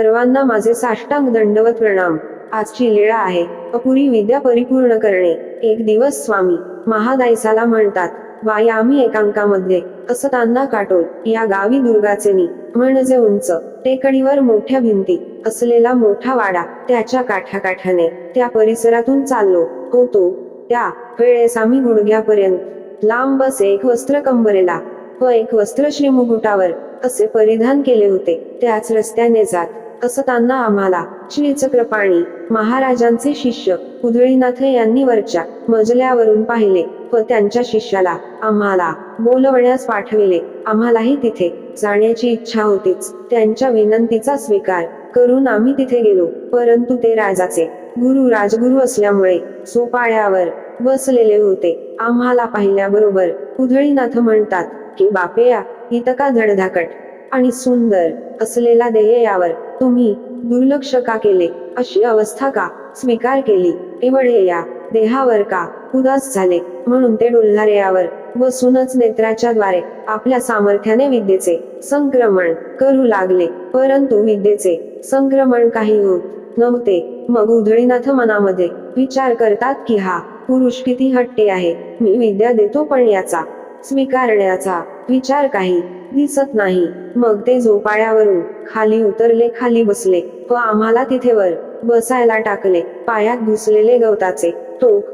सर्वांना माझे साष्टांग दंडवत प्रणाम. आजची लीळा आहे. अपुरी विद्या परिपूर्ण करणे. एक दिवस स्वामी. महादायसाला म्हणतात वाई आम्ही एकांकामध्ये. असताना काटोल. या गावी दुर्गाचे नि. म्हणजे उंच. टेकडीवर मोठ्या भिंती. असलेला मोठा वाडा. त्याच्या काठाकाठाने. त्या परिसरातून चाललो. होतो. त्या वेळेस आम्ही गुडघ्यापर्यंत. लांब बस एक वस्त्र कंबरेला. व एक वस्त्र श्रीमुकुटावर असे परिधान केले होते. त्याच रस्त्याने जात. असताना आम्हाला श्री चक्रपाणी महाराजांचे शिष्य कुदळीनाथ यांनी वरच्या मजल्यावरून पाहिले व त्यांच्या शिष्याला आम्हाला बोलवण्यास पाठविले. आम्हालाही तिथे जाण्याची इच्छा होतीच. त्यांच्या विनंतीचा स्वीकार करून आम्ही तिथे गेलो. परंतु ते राजाचे गुरु राजगुरु असल्यामुळे सोपाळ्यावर बसलेले होते. आम्हाला पाहिल्याबरोबर उधळीनाथ म्हणतात की बापेया इतका धडधाकट आणि सुंदर असलेला ध्येयावर तुम्ही दुर्लक्ष का केले? अशी अवस्था का स्वीकार केली? एवढे या देहावर का उदास झाले? म्हणून ते डोल्हारे यावर बसूनच नेत्राच्या द्वारे आपल्या सामर्थ्याने विद्येचे संक्रमण करू लागले. परंतु विद्येचे संक्रमण काही होत नव्हते. मग उधळीनाथ मनामध्ये विचार करतात की हा पुरुष किती हट्टी आहे? मी विद्या देतो पण याचा स्वीकारण्याचा विचार काही दिसत नाही. मग ते झोपाळ्यावरून खाली उतरले खाली बसले. व आम्हाला तिथे वर बसायला टाकले. पायात घुसलेले गवताचे टोक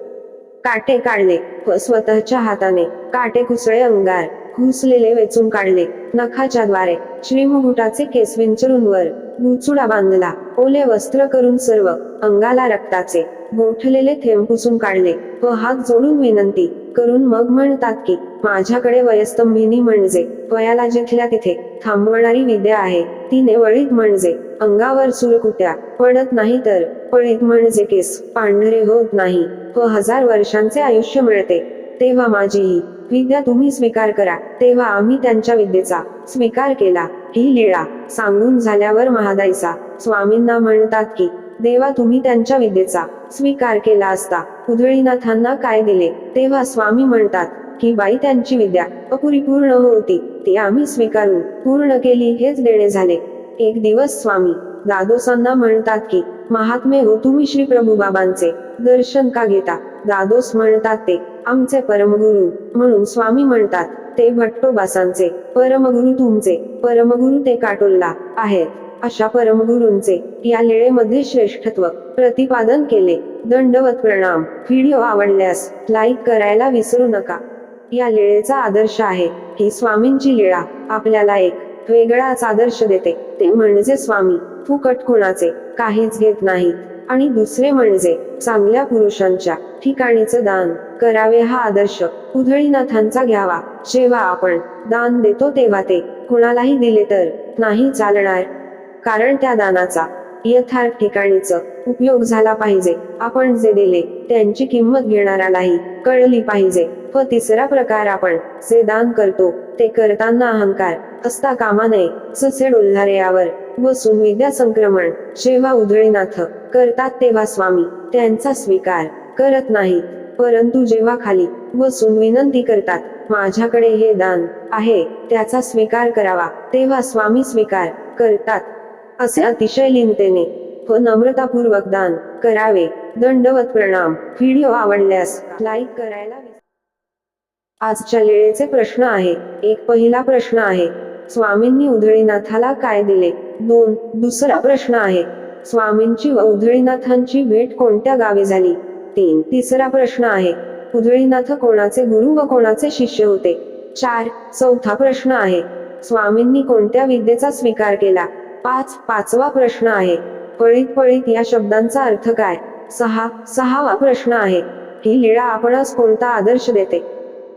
काटे काढले. व स्वतःच्या हाताने काटे कुसळे अंगार घुसलेले वेचून काढले. नखाच्या द्वारे श्रीमुकुटाचे केस विंचरून वर गुचुडा बांधला. ओले वस्त्र करून सर्व अंगाला रक्ताचे गोठलेले थेंब पुसून काढले. व हात जोडून विनंती करून मग म्हणतात की माझ्याकडे वयस्तंभिनी म्हणजे वयाला जिथल्या तिथे थांबवणारी विद्या आहे तिने वळीत म्हणजे अंगावर सुरकुत्या पडत नाही तर पळीत म्हणजे केस पांढरे होत नाही व हजार वर्षांचे आयुष्य मिळते. तेव्हा माझी ही विद्या तुम्ही स्वीकार करा तेव्हा आम्ही त्यांच्या विद्येचा स्वीकार केला ही लीळा सांगून झाल्यावर महादाईसा स्वामींना म्हणतात की देवा तुम्ही त्यांच्या विद्येचा स्वीकार केला असता उधळीनाथांना काय दिले तेव्हा स्वामी म्हणतात की बाई त्यांची विद्या अपुरी पूर्ण होती ती आम्ही स्वीकारून पूर्ण केली हेच देणे झाले. एक दिवस स्वामी दादोसांना म्हणतात की महात्मे हो तुम्ही श्री प्रभू बाबांचे दर्शन का घेता? दादोस म्हणतात ते आमचे परमगुरु. म्हणून स्वामी म्हणतात ते भट्टोबासांचे परमगुरु तुमचे परमगुरु ते काटोलला आहेत. अशा परमगुरूंचे या लेळेमध्ये श्रेष्ठत्व प्रतिपादन केले. दंडवत प्रणाम. व्हिडिओ आवडल्यास लाईक करायला विसरू नका. या लीळेचा आदर्श आहे. ही स्वामींची लीळा. आपल्याला एक वेगळाच आदर्श देते. ते म्हणजे स्वामी. फुकट कुणाचे? काहीच घेत नाहीत. आणि दुसरे म्हणजे चांगल्या पुरुषांच्या ठिकाणीचं दान करावे हा आदर्श उधळीनाथांचा घ्यावा. जेव्हा आपण दान देतो तेव्हा ते कुणालाही दिले तर नाही चालणार. कारण त्या दानाचा यथार्थ ठिकाणीच उपयोग झाला पाहिजे. आपण जे दिले त्यांची किंमत घेणाऱ्यालाही कळली पाहिजे. व तिसरा प्रकार आपण जे दान करतो ते करताना अहंकार असता कामा नये सुसेड डोल्हारे यावर व विद्या संक्रमण जेव्हा उधळीनाथ करतात तेव्हा स्वामी त्यांचा स्वीकार करत नाही परंतु जेव्हा खाली बसून विनंती करतात माझ्याकडे हे दान आहे त्याचा स्वीकार करावा तेव्हा स्वामी स्वीकार करतात. असे अतिशय लिंतेने व नम्रतापूर्वक दान करावे. दंडवत प्रणाम. व्हिडिओ आवडल्यास लाईक करायला आजच्या लीळेचे प्रश्न आहे. एक पहिला प्रश्न आहे. स्वामींनी उधळीनाथाला काय दिले? दोन. दुसरा प्रश्न आहे. स्वामींची व उधळीनाथांची भेट कोणत्या गावी झाली? तीन. तिसरा प्रश्न आहे. उधळीनाथ कोणाचे गुरु व कोणाचे शिष्य होते? चार. चौथा प्रश्न आहे. स्वामींनी कोणत्या विद्येचा स्वीकार केला? पाच. पाचवा प्रश्न आहे. पळीत पळीत या शब्दांचा अर्थ काय? सहा. सहावा प्रश्न आहे. ही लीळा आपणास कोणता आदर्श देते?